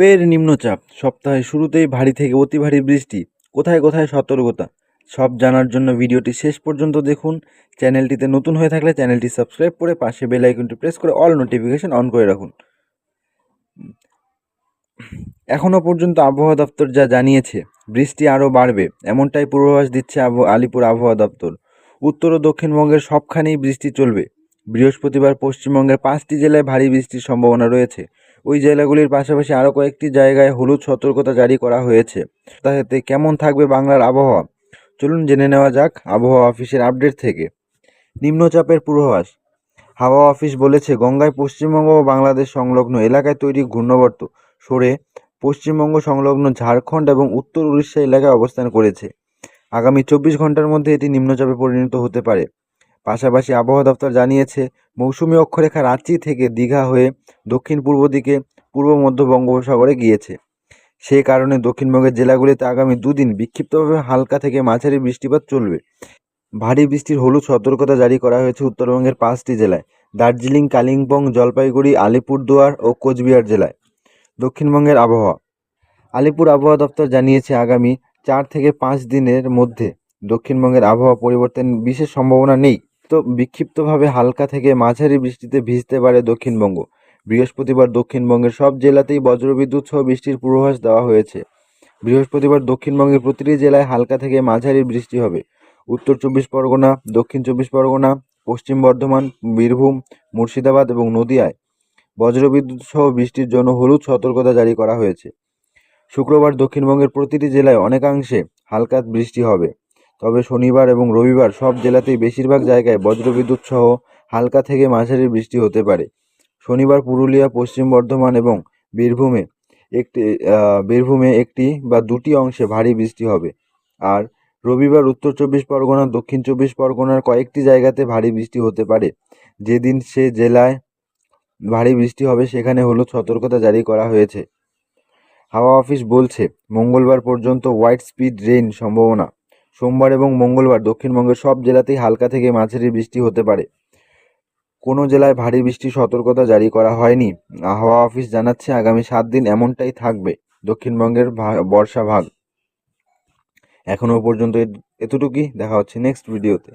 ফের নিম্নচাপ। সপ্তাহের শুরুতেই ভারী থেকে অতি ভারী বৃষ্টি। কোথায় কোথায় সতর্কতা? সব জানার জন্য ভিডিওটি শেষ পর্যন্ত দেখুন। চ্যানেলটিতে নতুন হয়ে থাকলে চ্যানেলটি সাবস্ক্রাইব করে পাশে বেল আইকনটি প্রেস করে অল নোটিফিকেশন অন করে রাখুন। এখনও পর্যন্ত আবহাওয়া দপ্তর যা জানিয়েছে, বৃষ্টি আরও বাড়বে, এমনটাই পূর্বাভাস দিচ্ছে আলিপুর আবহাওয়া দপ্তর। উত্তর ও দক্ষিণবঙ্গের সবখানেই বৃষ্টি চলবে। বৃহস্পতিবার পশ্চিমবঙ্গের পাঁচটি জেলায় ভারী বৃষ্টির সম্ভাবনা রয়েছে। ওই জেলাগুলির পাশাপাশি আরও কয়েকটি জায়গায় হলুদ সতর্কতা জারি করা হয়েছে। তাতে কেমন থাকবে বাংলার আবহাওয়া? চলুন জেনে নেওয়া যাক আবহাওয়া অফিসের আপডেট থেকে। নিম্নচাপের পূর্বাভাস। হাওয়া অফিস বলেছে, গঙ্গায় পশ্চিমবঙ্গ ও বাংলাদেশ সংলগ্ন এলাকায় তৈরি ঘূর্ণবর্ত সরে পশ্চিমবঙ্গ সংলগ্ন ঝাড়খণ্ড এবং উত্তর উড়িষ্যা এলাকায় অবস্থান করেছে। আগামী চব্বিশ ঘণ্টার মধ্যে এটি নিম্নচাপে পরিণত হতে পারে। পাশাপাশি আবহাওয়া দপ্তর জানিয়েছে, মৌসুমী অক্ষরেখা রাঁচি থেকে দীঘা হয়ে দক্ষিণ পূর্ব দিকে পূর্ব মধ্য বঙ্গোপসাগরে গিয়েছে। সেই কারণে দক্ষিণবঙ্গের জেলাগুলিতে আগামী দুদিন বিক্ষিপ্তভাবে হালকা থেকে মাঝারি বৃষ্টিপাত চলবে। ভারী বৃষ্টির হলুদ সতর্কতা জারি করা হয়েছে উত্তরবঙ্গের পাঁচটি জেলায়, দার্জিলিং, কালিম্পং, জলপাইগুড়ি, আলিপুরদুয়ার ও কোচবিহার জেলায়। দক্ষিণবঙ্গের আবহাওয়া। আলিপুর আবহাওয়া দপ্তর জানিয়েছে, আগামী চার থেকে পাঁচ দিনের মধ্যে দক্ষিণবঙ্গের আবহাওয়া পরিবর্তন বিশেষ সম্ভাবনা নেই। তো বিক্ষিপ্তভাবে হালকা থেকে মাঝারি বৃষ্টিতে ভিজতে পারে দক্ষিণবঙ্গ। বৃহস্পতিবার দক্ষিণবঙ্গের সব জেলাতেই বজ্রবিদ্যুৎ সহ বৃষ্টির পূর্বাভাস দেওয়া হয়েছে। বৃহস্পতিবার দক্ষিণবঙ্গের প্রতিটি জেলায় হালকা থেকে মাঝারি বৃষ্টি হবে। উত্তর চব্বিশ পরগনা, দক্ষিণ চব্বিশ পরগনা, পশ্চিম বর্ধমান, বীরভূম, মুর্শিদাবাদ এবং নদিয়ায় বজ্রবিদ্যুৎ সহ বৃষ্টির জন্য হলুদ সতর্কতা জারি করা হয়েছে। শুক্রবার দক্ষিণবঙ্গের প্রতিটি জেলায় অনেকাংশে হালকা বৃষ্টি হবে। তবে শনিবার এবং রবিবার সব জেলাতেই বেশিরভাগ জায়গায় বজ্রবিদ্যুৎ সহ হালকা থেকে মাঝারি বৃষ্টি হতে পারে। শনিবার পুরুলিয়া, পশ্চিম বর্ধমান এবং বীরভূমে একটি বীরভূমে একটি বা দুটি অংশে ভারী বৃষ্টি হবে। আর রবিবার উত্তর চব্বিশ পরগনা, দক্ষিণ চব্বিশ পরগনার কয়েকটি জায়গাতে ভারী বৃষ্টি হতে পারে। যেদিন সে জেলায় ভারী বৃষ্টি হবে, সেখানে হলুদ সতর্কতা জারি করা হয়েছে। হাওয়া অফিস বলছে, মঙ্গলবার পর্যন্ত হোয়াইট স্পিড রেইন সম্ভাবনা। সোমবার এবং মঙ্গলবার দক্ষিণবঙ্গের সব জেলাতেই হালকা থেকে মাঝারি বৃষ্টি হতে পারে। কোনো জেলায় ভারী বৃষ্টির সতর্কতা জারি করা হয়নি। হাওয়া অফিস জানাচ্ছে আগামী সাত দিন এমনটাই থাকবে দক্ষিণবঙ্গের বর্ষা ভাগ। এখনও পর্যন্ত এতটুকুই। দেখা হচ্ছে নেক্সট ভিডিওতে।